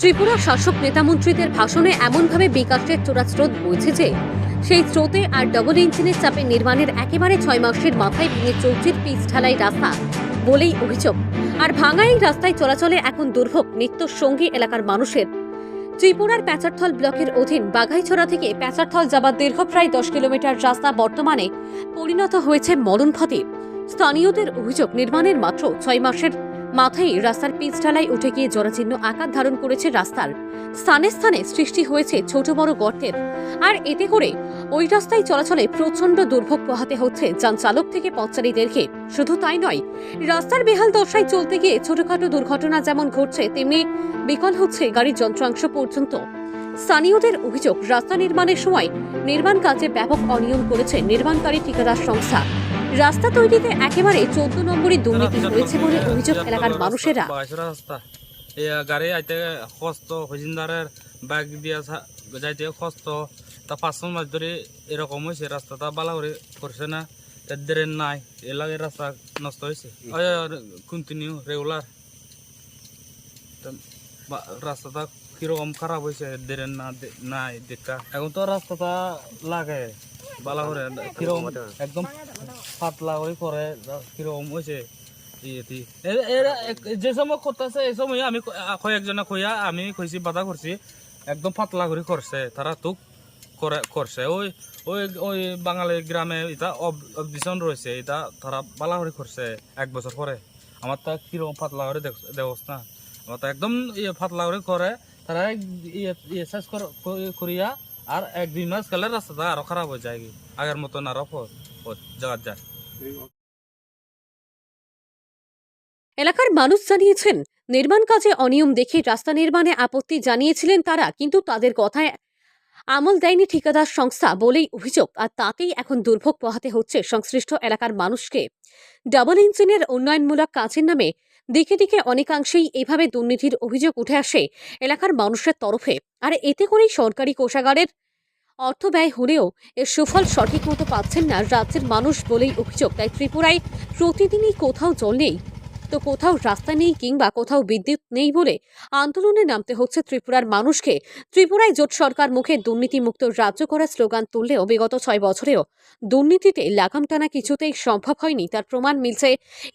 ত্রিপুরা শাসক নেতামন্ত্রীদের ভাষণে এমনভাবে বিকাশের চোরাস্রোত বইছে যে, সেই স্রোতে আর ডবল ইঞ্জিনের চাপে নির্মাণের একেবারে ছয় মাসের মাথায় ভেঙে চৌচির পিচ ঢালাই রাস্তা বলেই অভিযোগ। আর ভাঙা এই রাস্তায় চলাচলে এখন দুর্ভোগ নিত্য সঙ্গী এলাকার মানুষের। ত্রিপুরার প্যাচারথল ব্লকের অধীন বাঘাইছড়া থেকে প্যাচারথল যাবার দীর্ঘ প্রায় দশ কিলোমিটার রাস্তা বর্তমানে পরিণত হয়েছে মলনফাতে স্থানীয়দের অভিযোগ, নির্মাণের মাত্র ছয় মাসের মাথায় রাস্তার পিচ ঢালাই উঠে গিয়ে জরাচিহ্ন আকার ধারণ করেছে রাস্তার। স্থানে স্থানে সৃষ্টি হয়েছে ছোট বড় গর্তের। আর এতে করে ওই রাস্তায় চলাচলে প্রচণ্ড দুর্ভোগ পোহাতে হচ্ছে যান চালক থেকে পথচারীদেরকে। শুধু তাই নয়, রাস্তার বেহাল দশায় চলতে গিয়ে ছোটখাটো দুর্ঘটনা যেমন ঘটছে, তেমনি বিকল হচ্ছে গাড়ির যন্ত্রাংশ পর্যন্ত। স্থানীয়দের অভিযোগ, রাস্তা নির্মাণের সময় নির্মাণ কাজে ব্যাপক অনিয়ম করেছে নির্মাণকারী ঠিকাদার সংস্থা। রাস্তা তৈরিতে একেবারে চোদ্দ নম্বরই দুর্নীতি হয়েছে বলে অভিযোগ এলাকার মানুষেরা। বাগাইছড়া রাস্তা। এই গাড়ি আইতে কষ্ট হজিন্দারের ব্যাগ দিয়া যাইতে কষ্ট তা পাঁচশো মাস ধরে এরকম হয়েছে রাস্তাটা বালা করে করছে না তা ড্রেন নাই এলাকায় রাস্তা নষ্ট হয়েছে কন্টিনিউ রেগুলার রাস্তাটা কীরকম খারাপ হয়েছে ড্রেন না নাই দেখা। এখন তো রাস্তাটা লাগে। একদম পাতলা করে করে কীরকম হয়েছে যে সময় করতেছে, এই সময় আমি আ- কইয়া আমি কইছি, বাধা করছি, একদম পাতলা করে করছে, তারা তো করে, করছে। ওই ওই ওই বাঙালি গ্রামে এটা অবডিশন রয়েছে, এটা তারা বালা করে করছে এক বছর পরে। আমার তা কীরকম পাতলা করে দেখছ না আমার তো একদম ইয়ে পাতলা করে করে, তারা ইয়ে ইয়ে শেষ কর- করিয়া আর এক দুই মাস গেলে রাস্তাটা আরও খারাপ হয়ে যায়। আগের মতন আরও জায়গা যায় এলাকার মানুষ জানিয়েছেন, নির্মাণ কাজে অনিয়ম দেখে রাস্তা নির্মাণে আপত্তি জানিয়েছিলেন তারা, কিন্তু তাদের কথায় আমল দেয়নি ঠিকাদার সংস্থা বলেই অভিযোগ, আর তাতেই এখন দুর্ভোগ পোহাতে হচ্ছে সংশ্লিষ্ট এলাকার মানুষকে ডাবল ইঞ্জিনের উন্নয়নমূলক কাজের নামে দিকে দিকে অনেকাংশেই এভাবে দুর্নীতির অভিযোগ উঠে আসে এলাকার মানুষের তরফে। আর এতে করেই সরকারি কোষাগারের অর্থ ব্যয় হলেও এর সুফল সঠিক মতো পাচ্ছেন না রাজ্যের মানুষ বলেই অভিযোগ। তাই ত্রিপুরায় প্রতিদিনই কোথাও জল নেই। তো কোথাও রাস্তা নেই কিংবা কোথাও বিদ্যুৎ নেই বলে আন্দোলনে নামতে হচ্ছে ত্রিপুরার মানুষকে। ত্রিপুরায় জোট সরকার মুখে দুর্নীতিমুক্ত রাজ্য করার স্লোগান তুললেও বিগত ছয় বছরেও দুর্নীতিতে লাগাম টানা কিছুতেই সম্ভব হয়নি। তার প্রমাণ মিলছে